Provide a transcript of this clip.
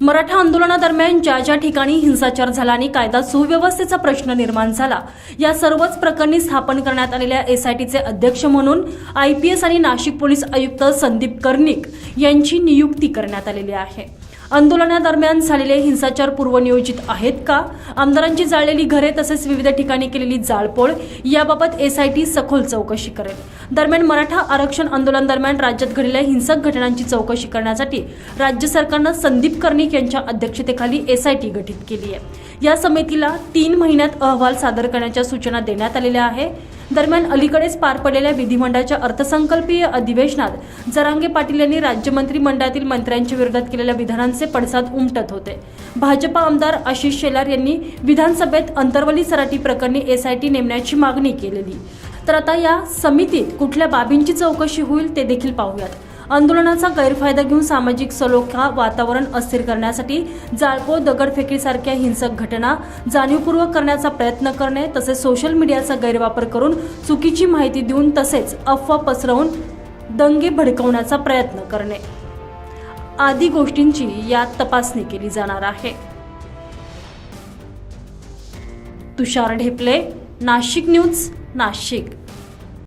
मराठा आंदोलनादरम्यान ज्या ज्या ठिकाणी हिंसाचार झाला आणि कायदा सुव्यवस्थेचा प्रश्न निर्माण झाला या सर्वच प्रकरणी स्थापन करण्यात आलेल्या एसआयटीचे अध्यक्ष म्हणून आय पी एस आणि नाशिक पोलीस आयुक्त संदीप कर्णिक यांची नियुक्ती करण्यात आलेली आहे. आंदोलनादरम्यान झालेले हिंसाचार पूर्वनियोजित आहेत का? आमदारांची जाळलेली घरे तसेच विविध ठिकाणी केलेली जाळपोळ याबाबत एसआयटी सखोल चौकशी करेल. दरम्यान मराठा आरक्षण आंदोलन दरम्यान राज्यात घडलेल्या हिंसक घटनांची चौकशी करण्यासाठी राज्य सरकारनं संदीप कर्णिक यांच्या अध्यक्षतेखाली एसआयटी गठीत केली आहे. या समितीला तीन महिन्यात अहवाल सादर करण्याच्या सूचना देण्यात आलेल्या आहे. दरम्यान अलीकडेच पार पडलेल्या विधिमंडळाच्या अर्थसंकल्पीय अधिवेशनात जरांगे पाटील यांनी राज्यमंत्री मंडळातील मंत्र्यांच्या विरोधात केलेल्या विधानांचे पडसाद उमटत होते. भाजपा आमदार आशिष शेलार यांनी विधानसभेत अंतर्वली सराटी प्रकरणी एसआयटी नेमण्याची मागणी केलेली. तर आता या समितीत कुठल्या बाबींची चौकशी होईल ते देखील पाहूयात. आंदोलनाचा गैरफायदा घेऊन सामाजिक सलोखा वातावरण अस्थिर करण्यासाठी जाळपोळ दगडफेकीसारख्या हिंसक घटना जाणीवपूर्वक करण्याचा प्रयत्न करणे तसेच सोशल मीडियाचा गैरवापर करून चुकीची माहिती देऊन तसेच अफवा पसरवून दंगे भडकवण्याचा प्रयत्न करणे. आदी गोष्टींची यात तपासणी केली जाणार आहे. तुषार ढेपले नाशिक न्यूज नाशिक.